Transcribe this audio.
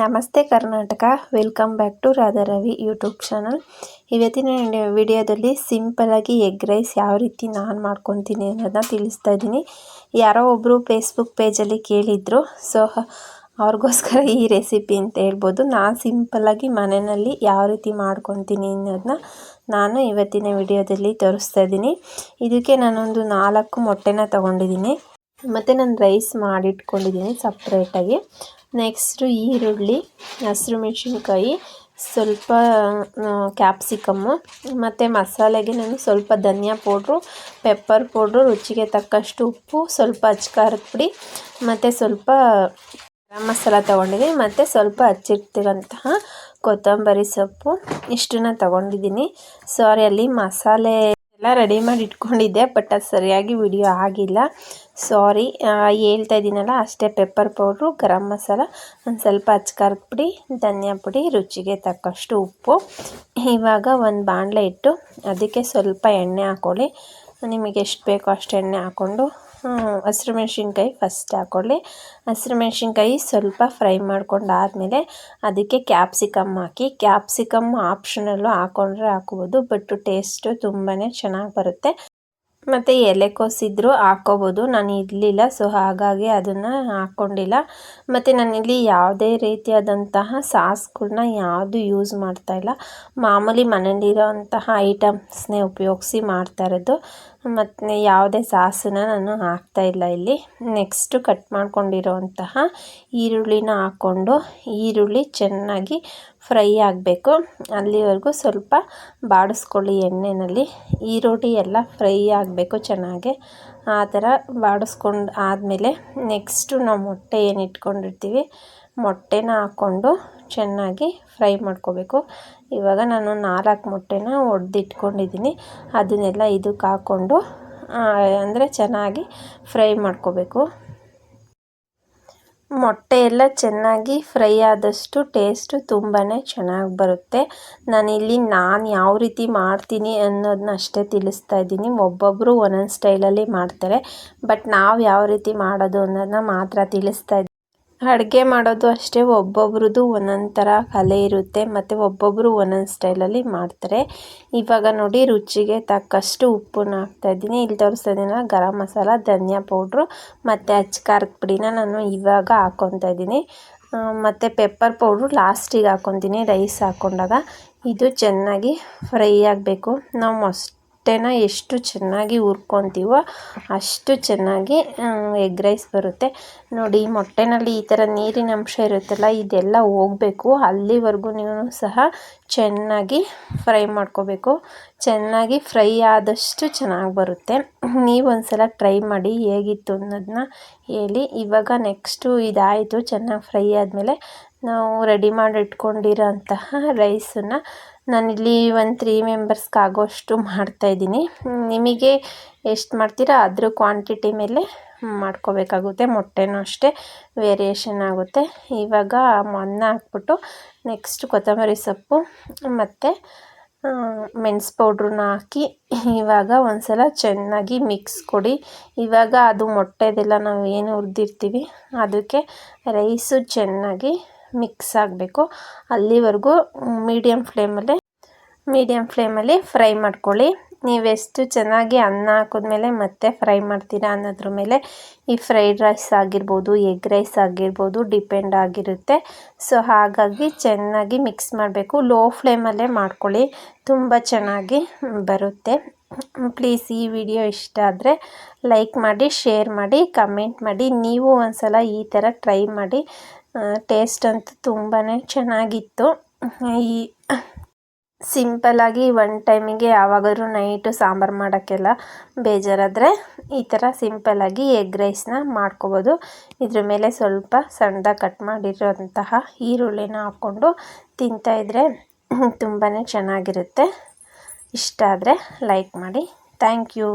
ನಮಸ್ತೆ Karnataka, welcome back to Radha Ravi YouTube channel. ಇವತ್ತಿನ ವಿಡಿಯೋದಲ್ಲಿ ಸಿಂಪಲಾಗಿ ಎಗ್ ರೈಸ್ ಯಾವ ರೀತಿ ನಾನು ಮಾಡ್ಕೊತೀನಿ ಅನ್ನೋದನ್ನ ತಿಳಿಸ್ತಾ ಇದ್ದೀನಿ. ಯಾರೋ ಒಬ್ಬರು ಫೇಸ್ಬುಕ್ ಪೇಜಲ್ಲಿ ಕೇಳಿದರು, ಸೊ ಅವ್ರಿಗೋಸ್ಕರ ಈ ರೆಸಿಪಿ ಅಂತ ಹೇಳ್ಬೋದು. ನಾನು ಸಿಂಪಲಾಗಿ ಮನೆಯಲ್ಲಿ ಯಾವ ರೀತಿ ಮಾಡ್ಕೊತೀನಿ ಅನ್ನೋದನ್ನ ನಾನು ಇವತ್ತಿನ ವಿಡಿಯೋದಲ್ಲಿ ತೋರಿಸ್ತಾ ಇದ್ದೀನಿ. ಇದಕ್ಕೆ ನಾನೊಂದು ನಾಲ್ಕು ಮೊಟ್ಟೆನ ತೊಗೊಂಡಿದ್ದೀನಿ. ಮತ್ತು ನಾನು ರೈಸ್ ಮಾಡಿಟ್ಕೊಂಡಿದ್ದೀನಿ ಸಪ್ರೇಟಾಗಿ. ನೆಕ್ಸ್ಟು ಈರುಳ್ಳಿ, ಹಸಿರು ಮೆಣಸಿನ್ಕಾಯಿ, ಸ್ವಲ್ಪ ಕ್ಯಾಪ್ಸಿಕಮ್ಮು, ಮತ್ತು ಮಸಾಲೆಗೆ ನಾನು ಸ್ವಲ್ಪ ಧನಿಯಾ ಪೌಡ್ರು, ಪೆಪ್ಪರ್ ಪೌಡ್ರು, ರುಚಿಗೆ ತಕ್ಕಷ್ಟು ಉಪ್ಪು, ಸ್ವಲ್ಪ ಅಚ್ಕಾರದ ಪುಡಿ, ಮತ್ತು ಸ್ವಲ್ಪ ಗರಂ ಮಸಾಲ ತೊಗೊಂಡಿದ್ದೀನಿ, ಮತ್ತು ಸ್ವಲ್ಪ ಹಚ್ಚಿರ್ತಿರೋಂತಹ ಕೊತ್ತಂಬರಿ ಸೊಪ್ಪು, ಇಷ್ಟನ್ನ ತೊಗೊಂಡಿದ್ದೀನಿ. ಸಾರಿ ಅಲ್ಲಿ ಮಸಾಲೆ ಎಲ್ಲ ರೆಡಿ ಮಾಡಿ ಇಟ್ಕೊಂಡಿದ್ದೆ ಬಟ್ ಅದು ಸರಿಯಾಗಿ ವಿಡಿಯೋ ಆಗಿಲ್ಲ. ಸಾರಿ ಹೇಳ್ತಾ ಇದ್ದೀನಲ್ಲ, ಅಷ್ಟೇ ಪೆಪ್ಪರ್ ಪೌಡ್ರು ಗರಂ ಮಸಾಲ, ಒಂದು ಸ್ವಲ್ಪ ಅಚ್ಕಾರದ ಪುಡಿ, ಧನಿಯಾ ಪುಡಿ, ರುಚಿಗೆ ತಕ್ಕಷ್ಟು ಉಪ್ಪು. ಇವಾಗ ಒಂದು ಬಾಣಲೆ ಇಟ್ಟು, ಅದಕ್ಕೆ ಸ್ವಲ್ಪ ಎಣ್ಣೆ ಹಾಕ್ಕೊಳ್ಳಿ ನಿಮಗೆ ಎಷ್ಟು ಬೇಕೋ ಅಷ್ಟು ಎಣ್ಣೆ ಹಾಕ್ಕೊಂಡು ಹಸಿರು ಮೆಣಸಿನ್ಕಾಯಿ ಫಸ್ಟ್ ಹಾಕ್ಕೊಳ್ಳಿ ಹಸಿರು ಮೆಣಸಿನ್ಕಾಯಿ ಸ್ವಲ್ಪ ಫ್ರೈ ಮಾಡ್ಕೊಂಡಾದಮೇಲೆ ಅದಕ್ಕೆ ಕ್ಯಾಪ್ಸಿಕಮ್ ಹಾಕಿ. ಕ್ಯಾಪ್ಸಿಕಮ್ ಆಪ್ಷನಲ್ಲೂ ಹಾಕ್ಕೊಂಡ್ರೆ ಹಾಕ್ಬೋದು ಬಟ್ ಟೇಸ್ಟು ತುಂಬಾ ಚೆನ್ನಾಗಿ ಬರುತ್ತೆ. ಮತ್ತು ಎಲೆಕೋಸಿದ್ರು ಹಾಕ್ಕೋಬೋದು. ನಾನು ಇರಲಿಲ್ಲ ಸೊ ಹಾಗಾಗಿ ಅದನ್ನು ಹಾಕ್ಕೊಂಡಿಲ್ಲ. ಮತ್ತು ನಾನಿಲ್ಲಿ ಯಾವುದೇ ರೀತಿಯಾದಂತಹ ಸಾಸ್ಗಳನ್ನ ಯಾವುದು ಯೂಸ್ ಮಾಡ್ತಾಯಿಲ್ಲ ಮಾಮೂಲಿ ಮನೇಲಿರೋ ಅಂತಹ ಐಟಮ್ಸ್ನೇ ಉಪಯೋಗಿಸಿ ಮಾಡ್ತಾ ಇರೋದು. ಮತ್ತು ಯಾವುದೇ ಸಾಸನ್ನ ನಾನು ಹಾಕ್ತಾಯಿಲ್ಲ ಇಲ್ಲಿ ನೆಕ್ಸ್ಟು ಕಟ್ ಮಾಡ್ಕೊಂಡಿರೋಂತಹ ಈರುಳ್ಳಿನ ಹಾಕ್ಕೊಂಡು ಈರುಳ್ಳಿ ಚೆನ್ನಾಗಿ ಫ್ರೈ ಆಗಬೇಕು. ಅಲ್ಲಿವರೆಗೂ ಸ್ವಲ್ಪ ಬಾಡಿಸ್ಕೊಳ್ಳಿ ಎಣ್ಣೆಯಲ್ಲಿ ಈರುಳ್ಳಿ ಎಲ್ಲ ಫ್ರೈ ಆಗಬೇಕು ಚೆನ್ನಾಗಿ. ಆ ಥರ ಬಾಡಿಸ್ಕೊಂಡು ಆದಮೇಲೆ ನೆಕ್ಸ್ಟು ನಾವು ಮೊಟ್ಟೆ ಏನು ಇಟ್ಕೊಂಡಿರ್ತೀವಿ, ಮೊಟ್ಟೆನ ಹಾಕ್ಕೊಂಡು ಚೆನ್ನಾಗಿ ಫ್ರೈ ಮಾಡ್ಕೋಬೇಕು. ಇವಾಗ ನಾನು ನಾಲ್ಕು ಮೊಟ್ಟೆನ ಒಡೆದಿಟ್ಕೊಂಡಿದ್ದೀನಿ. ಅದನ್ನೆಲ್ಲ ಇದಕ್ಕೆ ಹಾಕ್ಕೊಂಡು ಅಂದರೆ ಚೆನ್ನಾಗಿ ಫ್ರೈ ಮಾಡ್ಕೋಬೇಕು. ಮೊಟ್ಟೆ ಎಲ್ಲ ಚೆನ್ನಾಗಿ ಫ್ರೈ ಆದಷ್ಟು ಟೇಸ್ಟು ತುಂಬಾ ಚೆನ್ನಾಗಿ ಬರುತ್ತೆ. ನಾನಿಲ್ಲಿ ನಾನು ಯಾವ ರೀತಿ ಮಾಡ್ತೀನಿ ಅನ್ನೋದನ್ನ ಅಷ್ಟೇ ತಿಳಿಸ್ತಾ ಇದ್ದೀನಿ. ಒಬ್ಬೊಬ್ಬರು ಒಂದೊಂದು ಸ್ಟೈಲಲ್ಲಿ ಮಾಡ್ತಾರೆ. ಬಟ್ ನಾವು ಯಾವ ರೀತಿ ಮಾಡೋದು ಅನ್ನೋದನ್ನ ಮಾತ್ರ ತಿಳಿಸ್ತಾ ಅಡುಗೆ ಮಾಡೋದು ಅಷ್ಟೇ ಒಬ್ಬೊಬ್ರದ್ದು ಒಂದೊಂದು ಥರ ಕಲೆ ಇರುತ್ತೆ. ಮತ್ತು ಒಬ್ಬೊಬ್ಬರು ಒಂದೊಂದು ಸ್ಟೈಲಲ್ಲಿ ಮಾಡ್ತಾರೆ. ಇವಾಗ ನೋಡಿ ರುಚಿಗೆ ತಕ್ಕಷ್ಟು ಉಪ್ಪನ್ನ ಹಾಕ್ತಾಯಿದ್ದೀನಿ ಇಲ್ಲಿ ತೋರಿಸ್ತಾ ಇದ್ದೀನಲ್ಲ ಗರಂ ಮಸಾಲ, ಧನಿಯಾ ಪೌಡ್ರು, ಮತ್ತು ಅಚ್ಚ ಖಾರದ ಪುಡಿನ ನಾನು ಇವಾಗ ಹಾಕ್ಕೊತಾ ಇದ್ದೀನಿ. ಮತ್ತು ಪೆಪ್ಪರ್ ಪೌಡ್ರು ಲಾಸ್ಟಿಗೆ ಹಾಕ್ಕೊತೀನಿ ರೈಸ್ ಹಾಕ್ಕೊಂಡಾಗ ಇದು ಚೆನ್ನಾಗಿ ಫ್ರೈ ಆಗಬೇಕು. ನಾವು ಮೊಸ್ ಮೊಟ್ಟೆನ ಎಷ್ಟು ಚೆನ್ನಾಗಿ ಹುರ್ಕೊತೀವೋ ಅಷ್ಟು ಚೆನ್ನಾಗಿ ಎಗ್ ರೈಸ್ ಬರುತ್ತೆ. ನೋಡಿ ಮೊಟ್ಟೆನಲ್ಲಿ ಈ ಥರ ನೀರಿನ ಅಂಶ ಇರುತ್ತಲ್ಲ, ಇದೆಲ್ಲ ಹೋಗಬೇಕು. ಅಲ್ಲಿವರೆಗೂ ನೀವು ಸಹ ಚೆನ್ನಾಗಿ ಫ್ರೈ ಮಾಡ್ಕೋಬೇಕು. ಚೆನ್ನಾಗಿ ಫ್ರೈ ಆದಷ್ಟು ಚೆನ್ನಾಗಿ ಬರುತ್ತೆ. ನೀವು ಒಂದ್ಸಲ ಟ್ರೈ ಮಾಡಿ ಹೇಗಿತ್ತು ಅನ್ನೋದನ್ನ ಹೇಳಿ. ಇವಾಗ ನೆಕ್ಸ್ಟು ಇದಾಯಿತು, ಚೆನ್ನಾಗಿ ಫ್ರೈ ಆದಮೇಲೆ ನಾವು ರೆಡಿ ಮಾಡಿ ಇಟ್ಕೊಂಡಿರೋಂತಹ ರೈಸನ್ನು ನಾನಿಲ್ಲಿ ಒಂದು ತ್ರೀ ಮೆಂಬರ್ಸ್ಗೆ ಆಗೋಷ್ಟು ಮಾಡ್ತಾಯಿದ್ದೀನಿ ನಿಮಗೆ ಎಷ್ಟು ಮಾಡ್ತೀರಾ ಅದ್ರ ಕ್ವಾಂಟಿಟಿ ಮೇಲೆ ಮಾಡ್ಕೋಬೇಕಾಗುತ್ತೆ. ಮೊಟ್ಟೆನೂ ಅಷ್ಟೇ ವೇರಿಯೇಷನ್ ಆಗುತ್ತೆ. ಇವಾಗ ಅನ್ನ ಹಾಕ್ಬಿಟ್ಟು ನೆಕ್ಸ್ಟ್ ಕೊತ್ತಂಬರಿ ಸೊಪ್ಪು, ಮತ್ತು ಮೆಣಸು ಪೌಡ್ರನ್ನ ಹಾಕಿ ಇವಾಗ ಒಂದು ಸಲ ಚೆನ್ನಾಗಿ ಮಿಕ್ಸ್ ಕೊಡಿ. ಇವಾಗ ಅದು ಮೊಟ್ಟೆದೆಲ್ಲ ನಾವು ಏನು ಹುರಿದಿರ್ತೀವಿ, ಅದಕ್ಕೆ ರೈಸು ಚೆನ್ನಾಗಿ ಮಿಕ್ಸ್ ಆಗಬೇಕು. ಅಲ್ಲಿವರೆಗೂ ಮೀಡಿಯಮ್ ಫ್ಲೇಮಲ್ಲಿ ಮೀಡಿಯಮ್ ಫ್ಲೇಮಲ್ಲಿ ಫ್ರೈ ಮಾಡ್ಕೊಳ್ಳಿ. ನೀವೆಷ್ಟು ಚೆನ್ನಾಗಿ ಅನ್ನ ಹಾಕಿದ್ಮೇಲೆ ಮತ್ತೆ ಫ್ರೈ ಮಾಡ್ತೀರಾ ಅನ್ನೋದ್ರ ಮೇಲೆ ಈ ಫ್ರೈಡ್ ರೈಸ್ ಆಗಿರ್ಬೋದು, ಎಗ್ ರೈಸ್ ಆಗಿರ್ಬೋದು ಡಿಪೆಂಡ್ ಆಗಿರುತ್ತೆ. ಸೊ, ಹಾಗಾಗಿ ಚೆನ್ನಾಗಿ ಮಿಕ್ಸ್ ಮಾಡಬೇಕು. ಲೋ ಫ್ಲೇಮಲ್ಲೇ ಮಾಡ್ಕೊಳ್ಳಿ. ತುಂಬ ಚೆನ್ನಾಗಿ ಬರುತ್ತೆ. ಪ್ಲೀಸ್ ಈ ವಿಡಿಯೋ ಇಷ್ಟ ಆದರೆ ಲೈಕ್ ಮಾಡಿ ಶೇರ್ ಮಾಡಿ ಕಮೆಂಟ್ ಮಾಡಿ. ನೀವು ಒಂದ್ಸಲ ಈ ಥರ ಟ್ರೈ ಮಾಡಿ. ಟೇಸ್ಟ್ ಅಂತೂ ತುಂಬಾ ಚೆನ್ನಾಗಿತ್ತು. ಈ ಸಿಂಪಲ್ಲಾಗಿ ಒನ್ ಟೈಮಿಗೆ ಯಾವಾಗಾದ್ರೂ ನೈಟು ಸಾಂಬಾರು ಮಾಡೋಕ್ಕೆಲ್ಲ ಬೇಜಾರಾದರೆ ಈ ಥರ ಸಿಂಪಲ್ಲಾಗಿ ಎಗ್ ರೈಸ್ನ ಮಾಡ್ಕೋಬೋದು. ಇದ್ರ ಮೇಲೆ ಸ್ವಲ್ಪ ಸಣ್ಣದಾಗಿ ಕಟ್ ಮಾಡಿರೋಂತಹ ಈರುಳ್ಳಿನ ಹಾಕ್ಕೊಂಡು ತಿಂತಾಯಿದ್ರೆ ತುಂಬಾ ಚೆನ್ನಾಗಿರುತ್ತೆ. ಇಷ್ಟ ಆದರೆ ಲೈಕ್ ಮಾಡಿ. Thank you